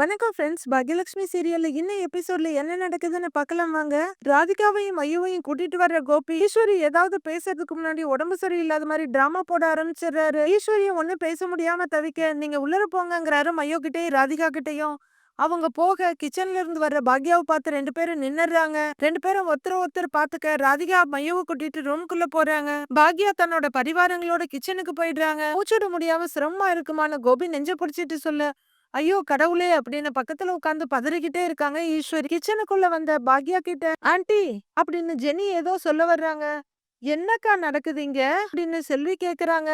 வணக்கம் ஃப்ரெண்ட்ஸ் பாக்யலட்சுமி சீரியல்ல இன்னும் எபிசோட்ல என்ன நடக்குதுன்னு பார்க்கலாம் வாங்க. ராதிகாவையும் ஐயோவையும் கூட்டிட்டு வர்ற கோபி ஈஸ்வரி ஏதாவது பேசுறதுக்கு முன்னாடி உடம்பு சரியில்லாத மாதிரி டிராமா போட ஆரம்பிச்சிடுறாரு. ஈஸ்வரியும் ஒன்னும் பேச முடியாம தவிக்க நீங்க உள்ளர போங்கங்கிறாரு ஐயோ கிட்டயும் ராதிகா கிட்டேயும். அவங்க போக கிச்சன்ல இருந்து வர்ற பாக்யாவை பார்த்து ரெண்டு பேரும் நின்னுறாங்க ரெண்டு பேரும் ஒருத்தர் ஒருத்தர் பாத்துக்க ராதிகா மையவை கூட்டிட்டு ரூம்குள்ள போறாங்க. பாக்யா தன்னோட பரிவாரங்களோட கிச்சனுக்கு போயிடுறாங்க. மூச்சுட முடியாம சிரமமா இருக்குமான கோபி நெஞ்ச பிடிச்சிட்டு சொல்ல. ஐயோ! கடவுளே! அப்படின்னு பக்கத்துல உட்காந்து பதறிக்கிட்டே இருக்காங்க ஈஸ்வரி. கிச்சனுக்குள்ள வந்த பாக்யா கிட்ட ஆண்டி! அப்படின்னு ஜெனி ஏதோ சொல்ல வர்றாங்க. என்னக்கா நடக்குது இங்க? அப்படின்னு செல்வி கேக்குறாங்க.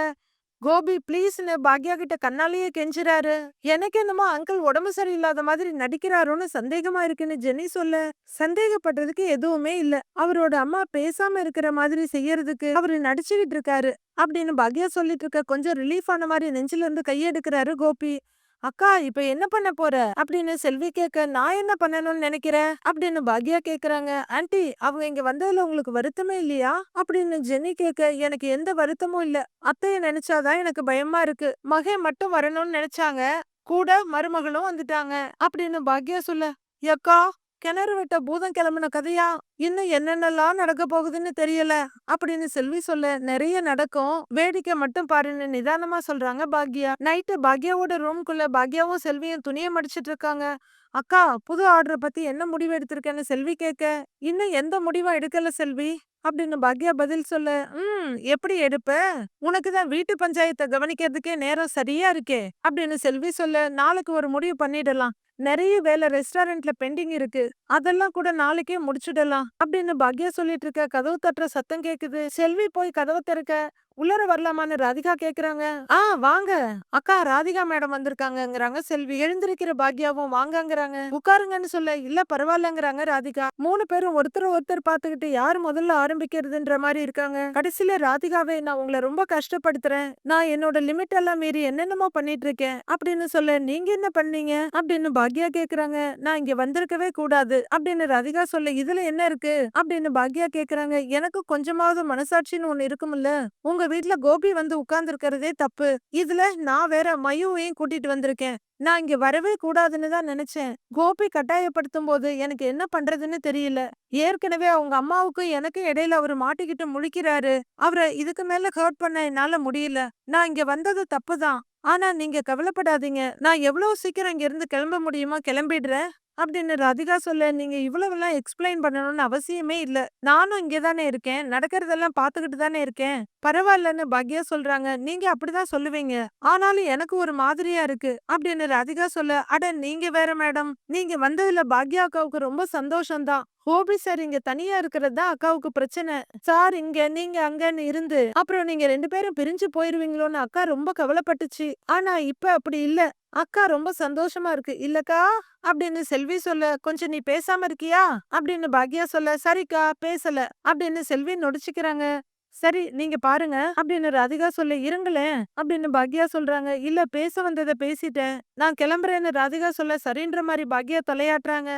கோபி ப்ளீஸ்னு பாக்யா கிட்ட கண்ணாலேயே கெஞ்சுறாரு. எனக்கு என்னமோ அங்கிள் உடம்பு சரியில்லாத மாதிரி நடிக்கிறாரோன்னு சந்தேகமா இருக்குன்னு ஜெனி சொல்ல. சந்தேகப்படுறதுக்கு எதுவுமே இல்ல. அவரோட அம்மா பேசாம இருக்கிற மாதிரி செய்யறதுக்கு அவரு நடிச்சுக்கிட்டு இருக்காரு. அப்படின்னு பாக்யா சொல்லிட்டு இருக்க கொஞ்சம் ரிலீஃப் ஆன மாதிரி நெஞ்சில இருந்து கையெடுக்கிறாரு கோபி. அக்கா இப்ப என்ன பண்ண போற? அப்படின்னு செல்வி கேட்க நான் என்ன பண்ணணும்னு நினைக்கிறேன் அப்படின்னு பாக்யா கேக்குறாங்க. ஆன்ட்டி அவங்க இங்க வந்ததுல உங்களுக்கு வருத்தமே இல்லையா? அப்படின்னு ஜெனி கேட்க எனக்கு எந்த வருத்தமும் இல்ல. அத்தைய நினைச்சாதான் எனக்கு பயமா இருக்கு. மகை மட்டும் வரணும்னு நினைச்சாங்க. கூட மருமகளும் வந்துட்டாங்க. அப்படின்னு பாக்யா சொல்ல எக்கா கிணறு வெட்ட பூதம் கிளம்பின கதையா? இன்னும் என்னென்னலாம் நடக்க போகுதுன்னு தெரியல. அப்படின்னு செல்வி சொல்ல நிறைய நடக்கும். வேடிக்கை மட்டும் பாருன்னு நிதானமா சொல்றாங்க பாக்யா. நைட்டு பாக்யாவோட ரூம்குள்ள பாக்யாவும் செல்வியும் துணியை மடிச்சிட்டு இருக்காங்க. அக்கா புது ஆர்டரை பத்தி என்ன முடிவு எடுத்திருக்கேன்னு செல்வி கேட்க இன்னும் எந்த முடிவும் எடுக்கல செல்வி. அப்படின்னு பாக்யா பதில் சொல்ல ம் எப்படி எடுப்ப? உனக்கு தான் வீட்டு பஞ்சாயத்தை கவனிக்கிறதுக்கே நேரம் சரியா இருக்கே. அப்படின்னு செல்வி சொல்ல நாளைக்கு ஒரு முடிவு பண்ணிடலாம். நிறைய வேலை ரெஸ்டாரண்ட்ல பெண்டிங் இருக்கு. அதெல்லாம் கூட நாளைக்கே முடிச்சிடலாம் அப்படின்னு பாக்யா சொல்லிட்டு இருக்க கதவு தட்டுற சத்தம் கேக்குது. செல்வி போய் கதவை திறக்க உள்ளர வரலாமான்னு ராதிகா கேக்குறாங்க. ஆ வாங்க. அக்கா ராதிகா மேடம் வந்திருக்காங்கங்கிறாங்க. செல்வி எழுந்திருக்கிற பாக்யாவும் வாங்கங்கிறாங்க. உட்காருங்கன்னு சொல்ல இல்ல பரவாயில்லங்கிறாங்க ராதிகா. மூணு பேரும் ஒருத்தர் ஒருத்தர் பாத்துக்கிட்டு யார் முதல்ல ஆரம்பிக்கிறதுன்ற மாதிரி இருக்காங்க. கடைசியில ராதிகாவே நான் உங்களை ரொம்ப கஷ்டப்படுத்துறேன். நான் என்னோட லிமிட் எல்லாம் மீறி என்னென்னமோ பண்ணிட்டு இருக்கேன் அப்படின்னு சொல்ல நீங்க என்ன பண்ணீங்க? அப்படின்னு பாக்யா கேக்குறாங்க. நான் இங்க வந்திருக்கவே கூடாது. அப்படின்னு ராதிகா சொல்ல இதுல என்ன இருக்கு? அப்படின்னு பாக்யா கேக்குறாங்க. எனக்கு கொஞ்சமாவது மனசாட்சின்னு ஒண்ணு இருக்கும்ல உங்க உங்க வீட்ல கோபி வந்து உட்கார்ந்துருக்கிறதே தப்பு. இதுல நான் வேற மயுவையும் கூட்டிட்டு வந்திருக்கேன். நான் இங்க வரவே கூடாதுன்னு தான் நினைச்சேன். கோபி கட்டாயப்படுத்தும் போது எனக்கு என்ன பண்றதுன்னு தெரியல. ஏற்கனவே அவங்க அம்மாவுக்கும் எனக்கும் இடையில அவரு மாட்டிக்கிட்டு முழிக்கிறாரு. அவரை இதுக்கு மேல ஹர்ட் பண்ண என்னால முடியல. நான் இங்க வந்தது தப்பு தான். ஆனா நீங்க கவலைப்படாதீங்க. நான் எவ்வளவு சீக்கிரம் இங்க இருந்து கிளம்ப முடியுமோ? கிளம்பிடுறேன். அப்படின்னு ராதிகா சொல்ல நீங்க இவ்வளவெல்லாம் எக்ஸ்பிளைன் பண்ணணும்னு அவசியமே இல்ல. நானும் இங்கே தானே இருக்கேன். நடக்கிறதெல்லாம் பாத்துக்கிட்டு தானே இருக்கேன். பரவாயில்லன்னு பாக்யா சொல்றாங்க. நீங்க அப்படிதான் சொல்லுவீங்க. ஆனாலும் எனக்கு ஒரு மாதிரியா இருக்கு அப்படின்னு ராதிகா சொல்ல அட நீங்க வேற மேடம். நீங்க வந்ததுல பாக்யா அக்காவுக்கு ரொம்ப சந்தோஷம்தான். ஹோபி சார் இங்க தனியா இருக்கிறது தான் அக்காவுக்கு பிரச்சனை. சார் இங்க நீங்க அங்கன்னு இருந்து அப்புறம் நீங்க ரெண்டு பேரும் பிரிஞ்சு போயிருவீங்களோன்னு அக்கா ரொம்ப கவலைப்பட்டுச்சு. ஆனா இப்ப அப்படி இல்ல. அக்கா ரொம்ப சந்தோஷமா இருக்கு. இல்லக்கா அப்படின்னு செல்வி சொல்ல கொஞ்சம் நீ பேசாம இருக்கியா? அப்படின்னு பாக்யா சொல்ல சரிக்கா பேசல. அப்படின்னு செல்வி நொடிச்சுக்கிறாங்க. சரி நீங்க பாருங்க அப்படின்னு ராதிகா சொல்ல இருங்களேன் அப்படின்னு பாக்யா சொல்றாங்க. இல்ல பேச வந்ததை பேசிட்டேன். நான் கிளம்புறேன்னு ராதிகா சொல்ல சரின்ற மாதிரி பாக்யா தலையாட்டுறாங்க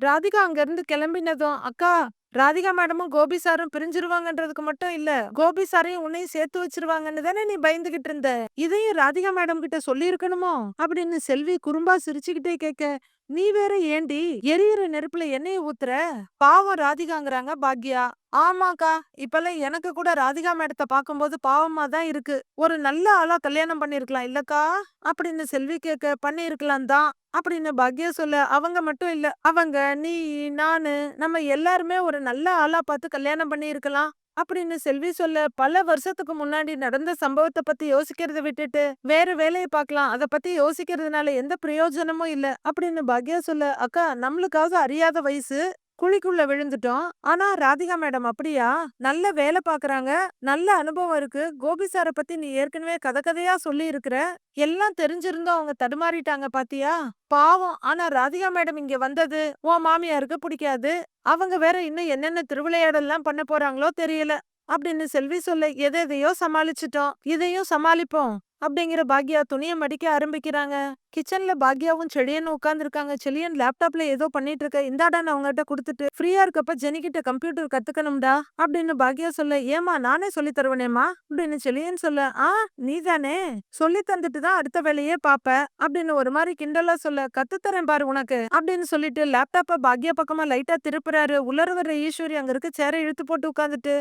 ராதிகா அங்க இருந்து கிளம்பினதும் அக்கா ராதிகா மேடமும் கோபி சாரும் பிரிஞ்சிருவாங்கன்றதுக்கு மட்டும் இல்ல கோபி சாரையும் உன்னையும் சேர்த்து வச்சிருவாங்கன்னு தானே நீ பயந்துகிட்டு இருந்த? இதையும் ராதிகா மேடம் கிட்ட சொல்லி இருக்கணுமோ அப்படின்னு செல்வி குறும்பா சிரிச்சுக்கிட்டே கேட்க நீ வேற ஏண்டி? எரியுற நெருப்புல எண்ணெய ஊத்துற? பாவம் ராதிகாங்கிறாங்க பாக்யா. ஆமாக்கா இப்பெல்லாம் எனக்கு கூட ராதிகா மேடத்தை பார்க்கும்போது பாவமா தான் இருக்கு. ஒரு நல்ல ஆளா கல்யாணம் பண்ணிருக்கலாம் இல்லக்கா? அப்படின்னு செல்வி கேட்க பண்ணிருக்கலாம் தான். அப்படின்னு பாக்யா சொல்ல அவங்க மட்டும் இல்ல அவங்க நீ நானு நம்ம எல்லாருமே ஒரு நல்ல ஆளா பார்த்து கல்யாணம் பண்ணி இருக்கலாம் அப்படின்னு செல்வி சொல்ல பல வருஷத்துக்கு முன்னாடி நடந்த சம்பவத்தை பத்தி யோசிக்கிறத விட்டுட்டு வேற வேலையை பார்க்கலாம். அத பத்தி யோசிக்கிறதுனால எந்த பிரயோஜனமும் இல்ல அப்படின்னு பாக்யா சொல்ல அக்கா நம்மளுக்காவது அறியாத வயசு குழிக்குள்ள விழுந்துட்டோம். ஆனா ராதிகா மேடம் அப்படியா? நல்ல வேலை பாக்குறாங்க. நல்ல அனுபவம் இருக்கு. கோபி சாரை பத்தி நீ ஏற்கனவே கதை கதையா சொல்லி இருக்கிற எல்லாம் தெரிஞ்சிருந்தோம் அவங்க தடுமாறிட்டாங்க பாத்தியா? பாவம். ஆனா ராதிகா மேடம் இங்க வந்தது உன் மாமியாருக்கு பிடிக்காது. அவங்க வேற இன்னும் என்னென்ன திருவிளையாடல்லாம் பண்ண போறாங்களோ தெரியல. அப்படின்னு செல்வி சொல்ல எதை எதையோ சமாளிச்சிட்டோம் இதையும் சமாளிப்போம் அப்படிங்கிற பாக்யா துணியை மடிக்க ஆரம்பிக்கிறாங்க. கிச்சன்ல பாக்யாவும் செழியனும் உட்காந்துருக்காங்க செழியன் லேப்டாப்ல ஏதோ பண்ணிட்டு இருக்க இந்தாடா நான் அவங்ககிட்ட கொடுத்துட்டு ஃப்ரீயா இருக்கப்ப ஜெனிக்கிட்ட கம்ப்யூட்டர் கத்துக்கணும்டா அப்படின்னு பாக்யா சொல்ல ஏமா நானே சொல்லி தருவனேமா அப்படின்னு செழியன் சொல்ல ஆ நீதானே சொல்லி தந்துட்டு தான் அடுத்த வேலையே பாப்ப அப்படின்னு ஒரு மாதிரி கிண்டலா சொல்ல கத்துத்தரேன் பாரு உனக்கு அப்படின்னு சொல்லிட்டு லேப்டாப்ப பாக்யா பக்கமா லைட்டா திருப்புறாரு. உலர ஈஸ்வரி அங்க இருக்க சேரை இழுத்து போட்டு உட்காந்துட்டு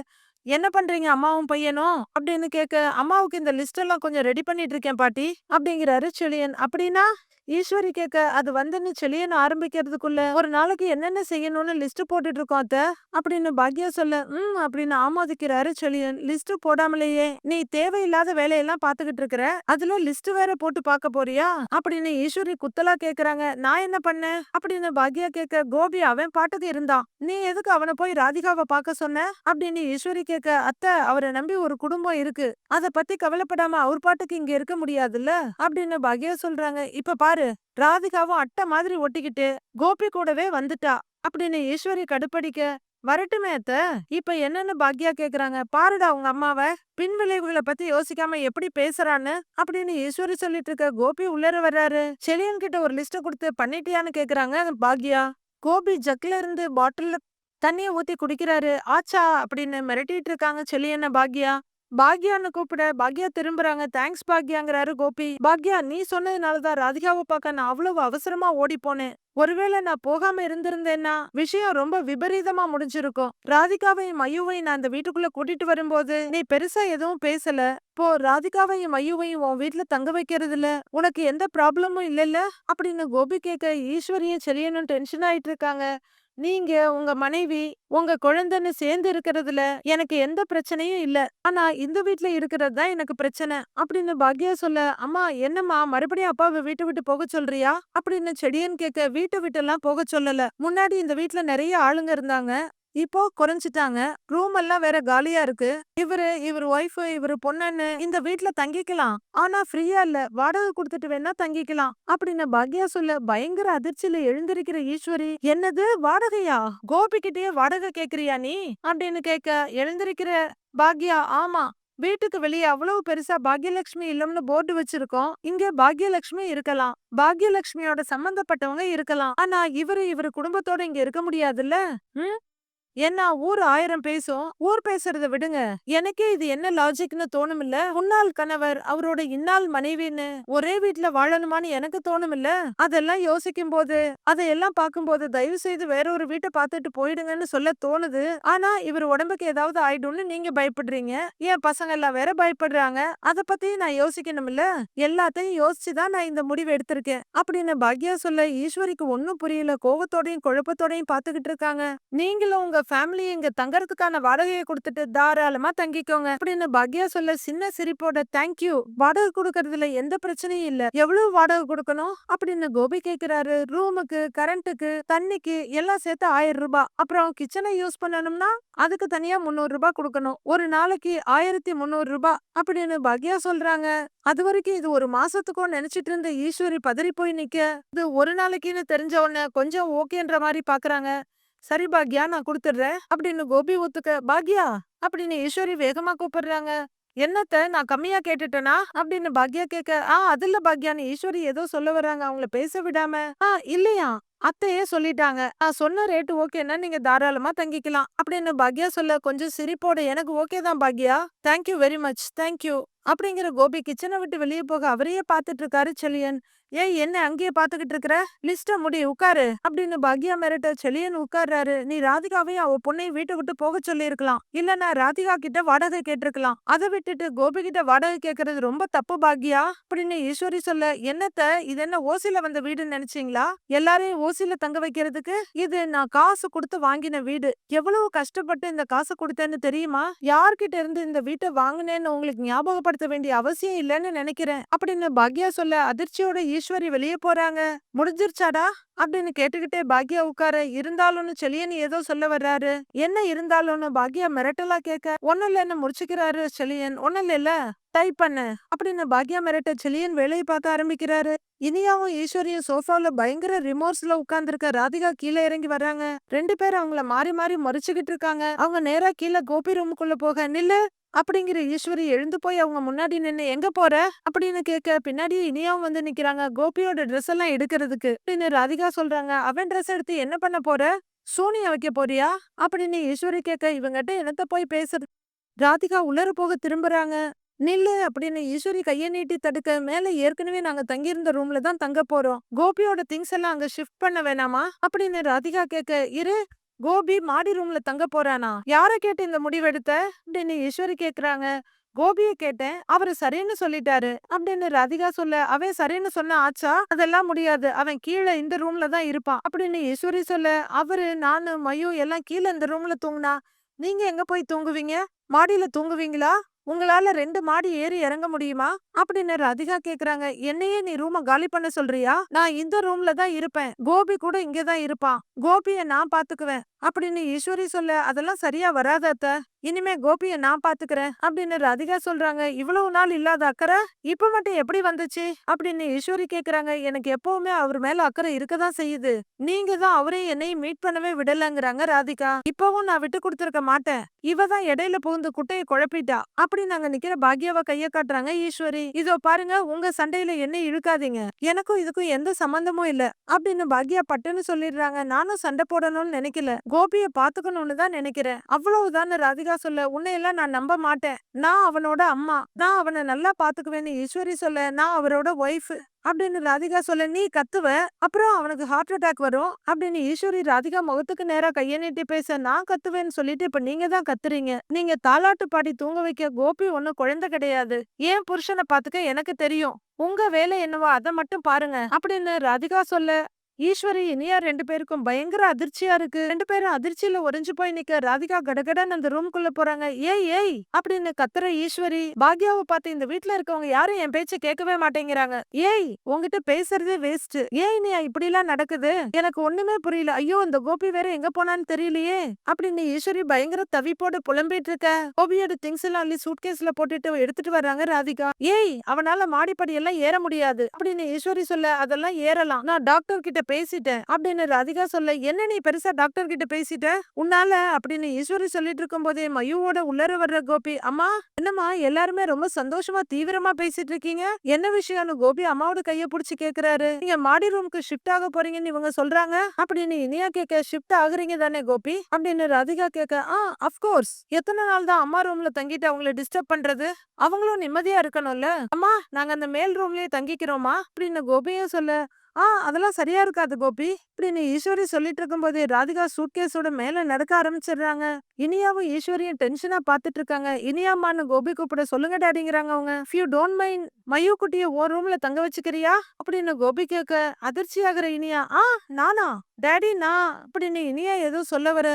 என்ன பண்றீங்க? அம்மாவும் பையனும் அப்படின்னு கேட்க அம்மாவுக்கு இந்த லிஸ்ட் எல்லாம் கொஞ்சம் ரெடி பண்ணிட்டு இருக்கேன் பாட்டி அப்படிங்கிறாரு செழியன். அப்படின்னா? ஈஸ்வரி கேட்க அது வந்துன்னு செழியன் ஆரம்பிக்கிறதுக்குள்ள ஒரு நாளைக்கு என்னென்ன செய்யணும்னு லிஸ்ட் போட்டுட்டு இருக்கோம் அத்த. அப்படின்னு பாக்யா சொல்ல ம் அப்படின்னு ஆமோதிக்கிறாரு செளியன் லிஸ்ட் போடாமலேயே நீ தேவையில்லாத வேலையெல்லாம் பாத்துக்கிட்டு இருக்கிற. அதுல லிஸ்ட் வேற போட்டு பார்க்க போறியா? அப்படின்னு ஈஸ்வரி குத்தலா கேக்குறாங்க. நான் என்ன பண்ணேன் அப்படின்னு பாக்யா கேட்க கோபி அவன் பாட்டுக்கு இருந்தான். நீ எதுக்கு அவனை போய் ராதிகாவை பார்க்க சொன்ன? அப்படின்னு ஈஸ்வரி கேட்க அத்தை அவரை நம்பி ஒரு குடும்பம் இருக்கு. அத பத்தி கவலைப்படாம அவர் பாட்டுக்கு இங்க இருக்க முடியாதுல்ல? அப்படின்னு பாக்யா சொல்றாங்க. இப்ப பாரு ராதிகாவும் அட்டை மாதிரி ஒட்டிக்கிட்டு கோபி கூடவே வந்துட்டா. அப்படின்னு ஈஸ்வரி கடுப்படிக்க வரட்டுமே அத்த இப்ப என்னன்னு பாக்யா கேக்குறாங்க. பாருடா உங்க அம்மாவ பின் விளைவுகளை பத்தி யோசிக்காம எப்படி பேசுறான்னு அப்படின்னு ஈஸ்வரி சொல்லிட்டு இருக்க கோபி உள்ளர வர்றாரு. செலியன் கிட்ட ஒரு லிஸ்ட கொடுத்து பண்ணிட்டியான்னு கேக்குறாங்க பாக்யா. கோபி ஜக்ல இருந்து பாட்டில்ல தண்ணிய ஊத்தி குடிக்கிறாரு. ஆச்சா! அப்படின்னு மிரட்டிட்டு இருக்காங்க செலியன பாக்யா. பாக்யான்னு கூப்பிட பாக்யா திரும்புறாங்க. தேங்க்ஸ் பாக்யாங்கிறாரு கோபி. பாக்யா நீ சொன்னதுனாலதான் ராதிகாவை பார்க்க நான் அவ்வளவு அவசரமா ஓடி போனேன். ஒருவேளை நான் போகாம இருந்திருந்தேன்னா விஷயம் ரொம்ப விபரீதமா முடிஞ்சிருக்கும். ராதிகாவையும் மையுவையும் நான் அந்த வீட்டுக்குள்ள கூட்டிட்டு வரும்போது நீ பெருசா எதுவும் பேசல. இப்போ ராதிகாவையும் மையுவையும் உன் வீட்டுல தங்க வைக்கிறதுல உனக்கு எந்த ப்ராப்ளமும் இல்லைல்ல? அப்படின்னு கோபி கேட்க ஈஸ்வரியும் செலியனும் டென்ஷன் ஆயிட்டு இருக்காங்க. நீங்க உங்க மனைவி உங்க குழந்தைன்னு சேர்ந்து இருக்கிறதுல எனக்கு எந்த பிரச்சனையும் இல்ல. ஆனா இந்த வீட்ல இருக்கிறது தான் எனக்கு பிரச்சனை. அப்படின்னு பாக்யா சொல்ல அம்மா என்னம்மா மறுபடியும் அப்பாவை வீட்டை விட்டு போக சொல்றியா? அப்படின்னு செடியன் கேட்க வீட்டை விட்டு எல்லாம் போக சொல்லல. முன்னாடி இந்த வீட்ல நிறைய ஆளுங்க இருந்தாங்க. இப்போ குறைஞ்சிட்டாங்க. ரூம் எல்லாம் வேற காலியா இருக்கு. இவரு இவர் ஒய்ஃப் இவரு பொண்ணுன்னு இந்த வீட்டுல தங்கிக்கலாம். ஆனா ஃப்ரீயா இல்ல. வாடகை கொடுத்துட்டு வேணா தங்கிக்கலாம். அப்படின்னு பாக்யா சொல்ல பயங்கர அதிர்ச்சியில எழுந்திருக்கிற ஈஸ்வரி என்னது? வாடகையா? கோபி கிட்டயே வாடகை கேக்குறியா நீ? அப்படின்னு கேட்க எழுந்திருக்கிற பாக்யா ஆமா. வீட்டுக்கு வெளியே அவ்வளவு பெருசா பாக்யலட்சுமி இல்லம்னு போர்டு வச்சிருக்கோம். இங்க பாக்யலட்சுமி இருக்கலாம். பாக்யலட்சுமியோட சம்பந்தப்பட்டவங்க இருக்கலாம். ஆனா இவரு இவரு குடும்பத்தோட இங்க இருக்க முடியாதுல்ல? ஏன்னா என்ன ஊர் ஆயிரம் பேசும். ஊர் பேசுறத விடுங்க. எனக்கே இது என்ன லாஜிக்னு தோணுமில்ல? முன்னாள் கணவர் அவரோட இன்னால் மனைவின்னு ஒரே வீட்டுல வாழணுமான்னு எனக்கு தோணுமில்ல? அதெல்லாம் யோசிக்கும் போது அதையெல்லாம் பார்க்கும்போது தயவு செய்து வேற ஒரு வீட்டை பார்த்துட்டு போயிடுங்கன்னு சொல்ல தோணுது. ஆனா இவர் உடம்புக்கு ஏதாவது ஆயிடும்னு நீங்க பயப்படுறீங்க. என் பசங்க எல்லாம் வேற பயப்படுறாங்க? அத பத்தி நான் யோசிக்கணும்ல எல்லாத்தையும் யோசிச்சுதான் நான் இந்த முடிவு எடுத்திருக்கேன். அப்படின்னு பாக்யா சொல்ல ஈஸ்வரிக்கு ஒன்னும் புரியல. கோவத்தோடையும் குழப்பத்தோடையும் பாத்துக்கிட்டு இருக்காங்க. நீங்களும் உங்க ஃபேமிலி இங்க தங்கறதுக்கான வாடகையை கொடுத்துட்டு தாராளமா தங்கிக்கோங்க. அப்படின்னு பாக்யா சொல்ல சின்ன சிரிப்போட தேங்க்யூ வாடகை கொடுக்கறதுல எந்த பிரச்சனையும் இல்ல. எவ்வளவு வாடகை கொடுக்கணும்? அப்படின்னு கோபி கேக்குறாரு. ரூமுக்கு கரண்ட்டுக்கு தண்ணிக்கு எல்லாம் சேர்த்து ஆயிரம் ரூபாய். அப்புறம் கிச்சனை யூஸ் பண்ணணும்னா அதுக்கு தனியா முந்நூறு ரூபாய் கொடுக்கணும். ஒரு நாளைக்கு ஆயிரத்தி முந்நூறு ரூபாய். அப்படின்னு பாக்யா சொல்றாங்க. அது வரைக்கும் இது ஒரு மாசத்துக்கும் நினைச்சிட்டு இருந்த ஈஸ்வரி பதறி போய் நிக்க. இது ஒரு நாளைக்குன்னு தெரிஞ்ச உடனே கொஞ்சம் ஓகேன்ற மாதிரி பாக்குறாங்க. சரி பாக்யா நான் கொடுத்துடுறேன். அப்படின்னு கோபி ஒத்துக்க பாக்யா அப்படின்னு ஈஸ்வரி வேகமா கூப்பிடுறாங்க. என்னத்த நான் கம்மியா கேட்டுட்டேனா? அப்படின்னு பாக்யா கேட்க ஆ அதுல பாக்யான்னு ஈஸ்வரி ஏதோ சொல்ல வர்றாங்க. அவங்கள பேச விடாம. ஆ இல்லையா? அத்தையே சொல்லிட்டாங்க. நான் சொன்ன ரேட்டு ஓகேன்னா நீங்க தாராளமா தங்கிக்கலாம். அப்படின்னு பாக்யா சொல்ல கொஞ்சம் சிரிப்போட எனக்கு ஓகே தான் Bhagya. Thank you very much thank you அப்படிங்கிற கோபி கிச்சனை விட்டு வெளியே போக அவரையே பார்த்துட்டு இருக்காரு செலியன். ஏய் என்ன அங்கேயே பாத்துக்கிட்டு இருக்கிற? லிஸ்ட முடி உட்காரு. அப்படின்னு பாக்யா மிரட்ட செலியன் உட்கார்றாரு. நீ ராதிகாவையும் அவ பொண்ணையும் வீட்டை விட்டு போக சொல்லியிருக்கலாம். இருக்கலாம் நான் ராதிகா கிட்ட வாடகை கேட்டிருக்கலாம். அதை விட்டுட்டு கோபி கிட்ட வாடகை கேட்கறது ரொம்ப தப்பு பாக்யா. அப்படின்னு ஈஸ்வரி சொல்ல என்னத்த? இது என்ன ஓசில வந்த வீடுன்னு நினைச்சீங்களா? எல்லாரையும் ஓசில தங்க வைக்கிறதுக்கு? இது நான் காசு கொடுத்து வாங்கின வீடு. எவ்வளவு கஷ்டப்பட்டு இந்த காசு கொடுத்தேன்னு தெரியுமா? யார்கிட்ட இருந்து இந்த வீட்டை வாங்கினேன்னு உங்களுக்கு ஞாபகப்படுத்த வேண்டிய அவசியம் இல்லைன்னு நினைக்கிறேன். அப்படின்னு பாக்யா சொல்ல அதிர்ச்சியோட ஈஸ்வரி வெளியே போறாங்க. முடிஞ்சிருச்சாடா? அப்படின்னு கேட்டுக்கிட்டே பாக்யா உட்கார இருந்தாலும்னு செலியன் ஏதோ சொல்ல வர்றாரு. என்ன இருந்தாலும்னு? பாக்யா மிரட்டலா கேட்க ஒண்ணும் இல்லைன்னு முடிச்சுக்கிறாரு செலியன் ஒண்ணும் இல்ல டைப் பண்ணு. அப்படின்னு பாக்யா மிரட்ட செலியன் வேலையை பார்க்க ஆரம்பிக்கிறாரு. இனியாவும் ஈஸ்வரியும் சோஃபால பயங்கர ரிமோர்ஸ்ல உட்கார்ந்துருக்க ராதிகா கீழே இறங்கி வர்றாங்க. ரெண்டு பேரும் அவங்கள மாறி மாறி மறிச்சுக்கிட்டு இருக்காங்க. அவங்க நேரா கீழே கோபி ரூமுக்குள்ள போக நில்லு. அப்படிங்கிற ஈஸ்வரி எழுந்து போய் அவங்க முன்னாடி நின்னு எங்க போற? அப்படின்னு கேட்க பின்னாடி இனியாவும் வந்து நிக்கிறாங்க. கோபியோட ட்ரெஸ் எல்லாம் எடுக்கிறதுக்கு. அப்படின்னு ராதிகா சொல்றாங்க. அவன் ட்ரெஸ் எடுத்து என்ன பண்ண போற? சோனியா வைக்க போறியா? அப்படின்னு ஈஸ்வரி கேட்க இவங்கிட்ட என்னத்த போய் பேசுறது? ராதிகா உள்ளர போக திரும்புறாங்க. நில்லு அப்படின்னு ஈஸ்வரி கையை நீட்டி தடுக்க மேல ஏற்கனவே நாங்க தங்கியிருந்த ரூம்ல தான் தங்க போறோம். கோபியோட திங்ஸ் எல்லாம் அங்க ஷிஃப்ட் பண்ண வேணாமா? அப்படின்னு ராதிகா கேட்க இரு கோபி மாடி ரூம்ல தங்க போறானா? யார கேட்டு இந்த முடிவெடுத்த அப்படின்னு ஈஸ்வரி கேக்குறாங்க. கோபிய கேட்டேன். அவரு சரின்னு சொல்லிட்டாரு. அப்படின்னு ராதிகா சொல்ல அவன் சரின்னு சொன்ன ஆச்சா? அதெல்லாம் முடியாது. அவன் கீழே இந்த ரூம்ல தான் இருப்பான். அப்படின்னு ஈஸ்வரி சொல்ல அவரு நானு மயு எல்லாம் கீழே இந்த ரூம்ல தூங்குனா நீங்க எங்க போய் தூங்குவீங்க? மாடியில தூங்குவீங்களா? உங்களால ரெண்டு மாடி ஏறி இறங்க முடியுமா? அப்படின்னு ராதிகா கேக்குறாங்க. என்னையே நீ ரூம காலி பண்ண சொல்றியா? நான் இந்த ரூம்ல தான் இருப்பேன். கோபி கூட இங்கதான் இருப்பான். கோபிய நான் பாத்துக்குவேன். அப்படின்னு ஈஸ்வரி சொல்ல அதெல்லாம் சரியா வராத அத்த. இனிமே கோபிய நான் பாத்துக்கிறேன் அப்படின்னு ராதிகா சொல்றாங்க. இவ்வளவு நாள் இல்லாத அக்கறை இப்ப மட்டும் எப்படி வந்துச்சு? அப்படின்னு ஈஸ்வரி கேக்குறாங்க. எனக்கு எப்பவுமே அவர் மேல அக்கறை இருக்கதான் செய்யுது. நீங்க தான் அவரையும் என்னையும் மீட் பண்ணவே விடலங்கிறாங்க ராதிகா. இப்பவும் நான் விட்டு கொடுத்துருக்க மாட்டேன். இவ தான் இடையில புகுந்து குட்டையை குழப்பிட்டா அப்படின்னு நாங்க நிக்கிற பாக்யாவ கைய காட்டுறாங்க ஈஸ்வரி. இதோ பாருங்க உங்க சண்டையில என்ன இழுக்காதீங்க. எனக்கும் இதுக்கும் எந்த சம்பந்தமும் இல்ல அப்படின்னு பாக்யா பட்டுன்னு சொல்லிடுறாங்க. நானும் சண்டை போடணும்னு நினைக்கல. கோபிய பாத்துக்கணும்னு தான் நினைக்கிறேன். அவ்வளவுதான் ராதிகா சொல்ல உன்னையெல்லாம் நான் நம்ப மாட்டேன். நான் அவனோட அம்மா. நான் அவனை நல்லா பாத்துக்குவேன்னு ஈஸ்வரி சொல்ல நான் அவரோட ஒய்ஃப் அப்படின்னு ராதிகா சொல்ல நீ கத்துவ. அப்புறம் அவனுக்கு ஹார்ட் அட்டாக் வரும். அப்படின்னு ஈஸ்வரி ராதிகா முகத்துக்கு நேரா கைய நீட்டி பேச நான் கத்துவேன்னு சொல்லிட்டு இப்ப நீங்க தான் கத்துறீங்க. நீங்க தாலாட்டு பாடி தூங்க வைக்க கோபி ஒன்னும் குழந்தை கிடையாது. ஏன் புருஷனை பாத்துக்க எனக்கு தெரியும். உங்க வேலை என்னவோ அதை மட்டும் பாருங்க. அப்படின்னு ராதிகா சொல்ல ஈஸ்வரி இனியா ரெண்டு பேருக்கும் பயங்கர அதிர்ச்சியா இருக்கு. ரெண்டு பேரும் அதிர்ச்சியில உறைஞ்சு போய் நிக்க ராதிகா கடகடன் அந்த ரூம்குள்ள போறாங்க. ஏய் ஏய் அப்படின்னு கத்துற ஈஸ்வரி பாக்யாவை பார்த்து இந்த வீட்டுல இருக்கவங்க யாரும் என் பேச்ச கேட்கவே மாட்டேங்கிறாங்க. ஏய் உங்ககிட்ட பேசுறதே வேஸ்ட் ஏய் இனியா இப்படி எல்லாம் நடக்குது? எனக்கு ஒண்ணுமே புரியல. ஐயோ இந்த கோபி வேற எங்க போனான்னு தெரியலையே அப்படின்னு ஈஸ்வரி பயங்கர தவிப்போட புலம்பிட்டு இருக்க. கோபியோட திங்ஸ் எல்லாம் அள்ளி சூட்கேஸ்ல போட்டுட்டு எடுத்துட்டு வர்றாங்க ராதிகா. ஏய் அவனால மாடிப்படி எல்லாம் ஏற முடியாது அப்படின்னு ஈஸ்வரி சொல்ல அதெல்லாம் ஏறலாம். நான் டாக்டர் கிட்ட பேசிட்டேன். அப்படின்னு ராதிகா சொல்ல என்ன நீ பெருசா டாக்டர் கிட்ட பேசிட்ட? உன்னால? அப்படின்னு ஈஸ்வரி சொல்லிட்டு இருக்கும் போதே மயுவோட உள்ளர வர்ற கோபி அம்மா என்னம்மா எல்லாருமே ரொம்ப சந்தோஷமா தீவிரமா பேசிட்டு இருக்கீங்க? என்ன விஷயம்னு கோபி அம்மாவோட கைய புடிச்சு கேக்குறாரு. நீங்க மாடி ரூமுக்கு ஷிஃப்ட் ஆக போறீங்கன்னு இவங்க சொல்றாங்க. அப்படின்னு இனியா கேட்க ஷிஃப்ட் ஆகுறீங்க தானே கோபி? அப்படின்னு ராதிகா கேட்க ஆ அப்கோர்ஸ் எத்தனை நாள் தான் அம்மா ரூம்ல தங்கிட்டு அவங்கள டிஸ்டர்ப் பண்றது? அவங்களும் நிம்மதியா இருக்கணும்ல? அம்மா நாங்க அந்த மேல் ரூம்லயே தங்கிக்கிறோமா? அப்படின்னு கோபியும் சொல்ல ஆ அதெல்லாம் சரியா இருக்காது கோபி. இப்படின்னு ஈஸ்வரி சொல்லிட்டு இருக்கும்போது ராதிகா சூட்கேஸோட மேல நடக்க ஆரம்பிச்சிடுறாங்க. இனியாவும் ஈஸ்வரியும் டென்ஷனா பாத்துட்டு இருக்காங்க இனியாமான்னு கோபி கூப்பிட சொல்லுங்க டாடிங்கிறாங்க அவங்க. ஃபியூ டோன்ட் மைண்ட் மயூ குட்டிய ஓ ரூம்ல தங்க வச்சுக்கிறியா? அப்படின்னு கோபி கேட்க அதிர்ச்சி ஆகுற இனியா ஆ நானா? டேடி நான்? அப்படின்னு இனியா ஏதோ சொல்ல வர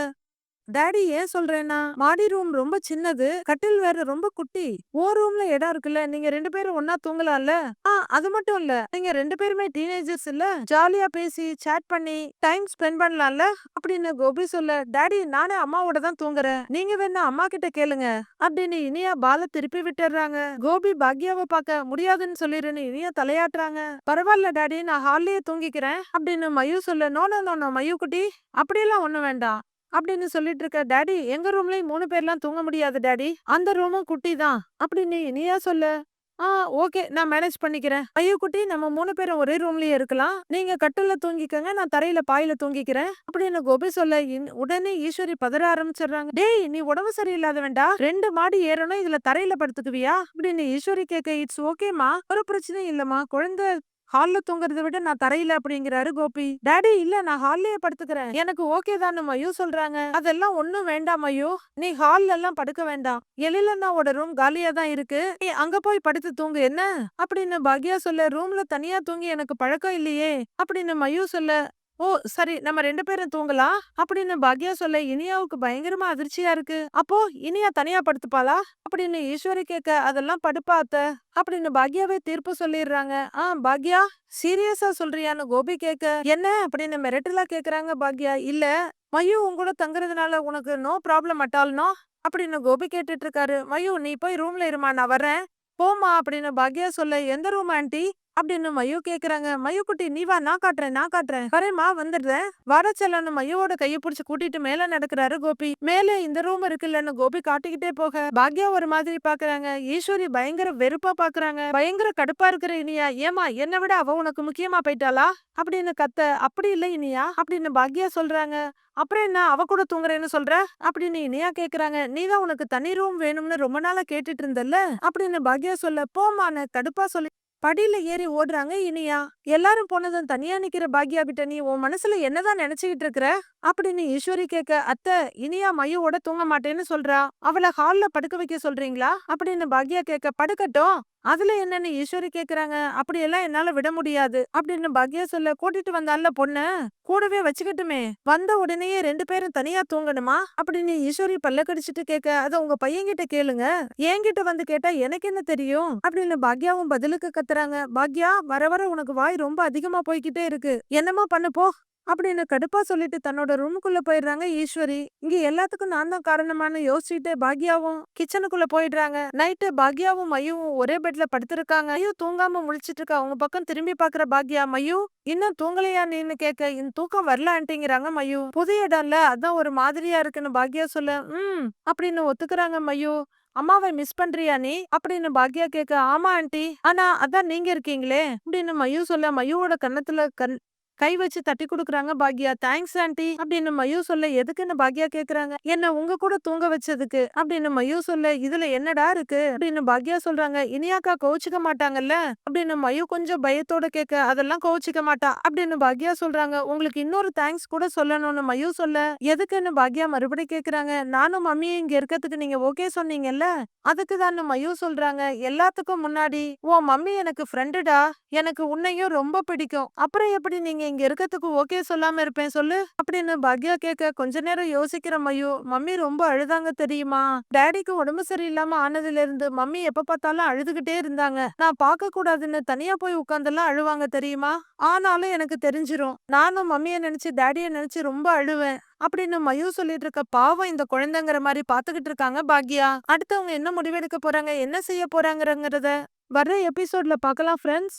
டாடி ஏன் சொல்றேன்னா மாடி ரூம் ரொம்ப சின்னது கட்டில் வேற ரொம்ப குட்டி. ஓ ரூம்ல இடம் இருக்குல்ல நீங்க ரெண்டு பேரும் ஒன்னா தூங்கலாம்ல? ஆ அது மட்டும் இல்ல நீங்க ரெண்டு பேருமே டீனேஜர்ஸ் இல்ல ஜாலியா பேசி சேட் பண்ணி டைம் ஸ்பெண்ட் பண்ணலாம்ல? அப்படின்னு கோபி சொல்ல டாடி நானே அம்மாவோட தான் தூங்குறேன். நீங்க வேணா அம்மா கிட்ட கேளுங்க. அப்படின்னு இனியா பால திருப்பி விட்டுறாங்க. கோபி பாக்யாவை பார்க்க முடியாதுன்னு சொல்லிருன்னு இனியா தலையாட்டுறாங்க. பரவாயில்ல டாடி நான் ஹால்லயே தூங்கிக்கிறேன். அப்படின்னு மயு சொல்ல நோன நோன மயூ மயு குட்டி அப்படியெல்லாம் ஒண்ணும் வேண்டாம். அப்படின்னு சொல்லிட்டு இருக்க டேடி எங்க ரூம்லயும் மூணு பேர்லாம் தூங்க முடியாது டேடி. அந்த ரூமும் குட்டி தான். அப்படின்னு இனியா சொல்லு. ஆ ஓகே நான் மேனேஜ் பண்ணிக்கிறேன். ஐயோ குட்டி நம்ம மூணு பேரும் ஒரே ரூம்லயே இருக்கலாம். நீங்க கட்டுல தூங்கிக்கங்க நான் தரையில பாயில தூங்கிக்கிறேன். அப்படின்னு கோபி சொல்ல இன்- உடனே ஈஸ்வரி பதற ஆரம்பிச்சிடுறாங்க. டேய் நீ உடம்பு சரியில்லாதவன்டா. ரெண்டு மாடி ஏறணும் இதுல தரையில படுத்துக்குவியா? அப்படின்னு ஈஸ்வரி கேட்க இட்ஸ் ஓகேமா ஒரு பிரச்சனையும் இல்லம்மா. குழந்தை ஹால்ல தூங்குறத விட நான் தரையில அப்படிங்கிறாரு கோபி. டேடி இல்ல நான் ஹால்லயே படுத்துக்கிறேன். எனக்கு ஓகே தானு மயு சொல்றாங்க. அதெல்லாம் ஒண்ணும் வேண்டாம் மயு. நீ ஹால்ல எல்லாம் படுக்க வேண்டாம். எழிலண்ணாவோட ரூம் காலியா தான் இருக்கு. நீ அங்க போய் படுத்து தூங்கு என்ன? அப்படின்னு பாக்யா சொல்ல ரூம்ல தனியா தூங்கி எனக்கு பழக்கம் இல்லையே. அப்படின்னு மயு சொல்ல ஓ! சரி நம்ம ரெண்டு பேரும் தூங்கலாம். அப்படின்னு பாக்யா சொல்ல இனியாவுக்கு பயங்கரமா அதிர்ச்சியா இருக்கு. அப்போ இனியா தனியா படுத்துப்பாளா? அப்படின்னு ஈஸ்வரி கேட்க அதெல்லாம் படுப்பாத்த அப்படின்னு பாக்யாவே தீர்ப்பு சொல்லிடுறாங்க ஆ பாக்யா சீரியஸா சொல்றியான்னு கோபி கேட்க என்ன? அப்படின்னு மிரட்டலா கேக்குறாங்க பாக்யா. இல்ல மயு உங்கூட தங்குறதுனால உனக்கு நோ ப்ராப்ளம் அட்டால்னோ அப்படின்னு கோபி கேட்டுட்டு இருக்காரு. மயு நீ போய் ரூம்ல இருமா நான் வரேன் போமா அப்படின்னு பாக்யா சொல்ல எந்த ரூம் ஆண்டி? அப்படின்னு மயு கேக்குறாங்க. மயு குட்டி நீ வா நான் காட்டுறேன் நான் காட்டுறேன். வரேமா வந்துடுறேன். வர வாடச்சலன்னு மயுவோட கையை பிடிச்சி கூட்டிட்டு மேல நடக்கிறாரு கோபி. மேலே இந்த ரூம் இருக்குல்லன்னு கோபி காட்டிக்கிட்டே போக. பாக்யா ஒரு மாதிரி பாக்குறாங்க. ஈஸ்வரி பயங்கர வெறுப்பா பாக்குறாங்க. பயங்கர கடுப்பா இருக்கிற இனியா ஏமா என்னை விட அவ உனக்கு முக்கியமா போயிட்டாளா? அப்படின்னு கத்த அப்படி இல்லை இனியா அப்படின்னு பாக்யா சொல்றாங்க. அப்புறம் என்ன அவ கூட தூங்குறேன்னு சொல்ற? அப்படின்னு இனியா கேக்குறாங்க. நீதான் உனக்கு தனி ரூம் வேணும்னு ரொம்ப நாளா கேட்டுட்டு இருந்தல்ல? அப்படின்னு பாக்யா சொல்ல போமான கடுப்பா சொல்லி படியில ஏறி ஓடுறாங்க இனியா? எல்லாரும் போனதும் தனியா நிக்கிற பாக்யா கிட்ட நீ உன் மனசுல என்னதான் நினைச்சுக்கிட்டு இருக்கிற அப்படின்னு ஈஸ்வரி கேட்க அத்தை இனியா மையோட தூங்க மாட்டேன்னு சொல்றா. அவளை ஹால்ல படுக்க வைக்க சொல்றீங்களா அப்படின்னு பாக்யா கேட்க படுக்கட்டும். அதுல என்னன்னு ஈஸ்வரி கேக்குறாங்க. அப்படியெல்லாம் என்னால விட முடியாது அப்படின்னு பாக்யா சொல்ல கூட்டிட்டு வந்தால பொண்ணு கூடவே வச்சுக்கட்டுமே. வந்த உடனேயே ரெண்டு பேரும் தனியா தூங்கணுமா அப்படின்னு ஈஸ்வரி பல்ல கடிச்சிட்டு கேட்க அத உங்க பையன்கிட்ட கேளுங்க. என்கிட்ட வந்து கேட்டா எனக்கு என்ன தெரியும் அப்படின்னு பாக்யாவும் பதிலுக்கு கத்துறாங்க. பாக்யா வர வர உனக்கு வாய் ரொம்ப அதிகமா போய்கிட்டே இருக்கு. என்னமோ பண்ணு போ அப்படின்னு கடுப்பா சொல்லிட்டு தன்னோட ரூமுக்குள்ள போயிடுறாங்க ஈஸ்வரி. இங்க எல்லாத்துக்கும் நான் தான் காரணமானு யோசிச்சுட்டு பாக்யாவும் கிச்சனுக்குள்ள போயிடுறாங்க. நைட்டு பாக்யாவும் மையும் ஒரே பெட்ல படுத்திருக்காங்க. ஐயோ தூங்காம முழிச்சிட்டு இருக்கா அவங்க பக்கம் திரும்பி பாக்குற பாக்யா மையு இன்னும் தூங்கலையா நீன்னு கேட்க இந்த தூக்கம் வரலான்ட்டிங்கிறாங்க மையு. புது இடம்ல அதான் ஒரு மாதிரியா இருக்குன்னு பாக்யா சொல்ல ம் அப்படின்னு ஒத்துக்கிறாங்க மையு. அம்மாவை மிஸ் பண்றியா நீ? அப்படின்னு பாக்யா கேட்க ஆமா ஆண்டி. ஆனா அதான் நீங்க இருக்கீங்களே? அப்படின்னு மயு சொல்ல மயுவோட கன்னத்துல கண் கை வச்சு தட்டி கொடுக்குறாங்க பாக்யா தேங்க்ஸ் ஆண்டி அப்படின்னு மயூ சொல்ல எதுக்குன்னு பாக்யா கேக்குறாங்க? என்ன உங்க கூட தூங்க வச்சதுக்கு? அப்படின்னு மயூ சொல்ல இதுல என்னடா இருக்கு? அப்படின்னு பாக்யா சொல்றாங்க இனியாக்கா கோவிச்சுக்க மாட்டாங்கல்ல? அப்படின்னு மயூ கொஞ்சம் பயத்தோட கேட்க அதெல்லாம் கோவிச்சுக்க மாட்டா. அப்படின்னு பாக்யா சொல்றாங்க உங்களுக்கு இன்னொரு தேங்க்ஸ் கூட சொல்லணும்னு மயூ சொல்ல எதுக்குன்னு பாக்யா மறுபடியும் கேக்குறாங்க நானும் மம்மியும் இங்க இருக்கிறதுக்கு நீங்க ஓகே சொன்னீங்கல்ல? அதுக்கு தான் மயூ சொல்றாங்க எல்லாத்துக்கும் முன்னாடி உன் மம்மி எனக்கு ஃப்ரெண்டுடா எனக்கு உன்னையும் ரொம்ப பிடிக்கும். அப்புறம் எப்படி நீங்க இங்க இருக்கறதுக்கு ஓகே சொல்லாம இருப்பேன். சொல்லு. அப்படின்னு பாக்யா கேட்க கொஞ்ச நேரம் யோசிக்கிற மையோ மம்மி ரொம்ப அழுதாங்க தெரியுமா? டேடிக்கு உடம்பு சரியில்லாம ஆனதுல இருந்து மம்மி எப்ப பார்த்தாலும் அழுதுகிட்டே இருந்தாங்க. நான் பார்க்க கூடாதுன்னு தனியா போய் உட்கார்ந்தெல்லாம் அழுவாங்க தெரியுமா? ஆனாலும் எனக்கு தெரிஞ்சிரும். நானும் மம்மிய நினைச்சு டேடிய நினைச்சு ரொம்ப அழுவேன் அப்படின்னு மயூ சொல்லிட்டு இருக்க பாவம் இந்த குழந்தைங்கிற மாதிரி பாத்துக்கிட்டு இருக்காங்க பாக்யா. அடுத்தவங்க என்ன முடிவெடுக்க போறாங்க? என்ன செய்ய போறாங்கிறத வர்ற எபிசோட்ல பார்க்கலாம் ஃப்ரெண்ட்ஸ்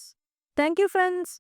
தேங்க்யூ ஃப்ரெண்ட்ஸ்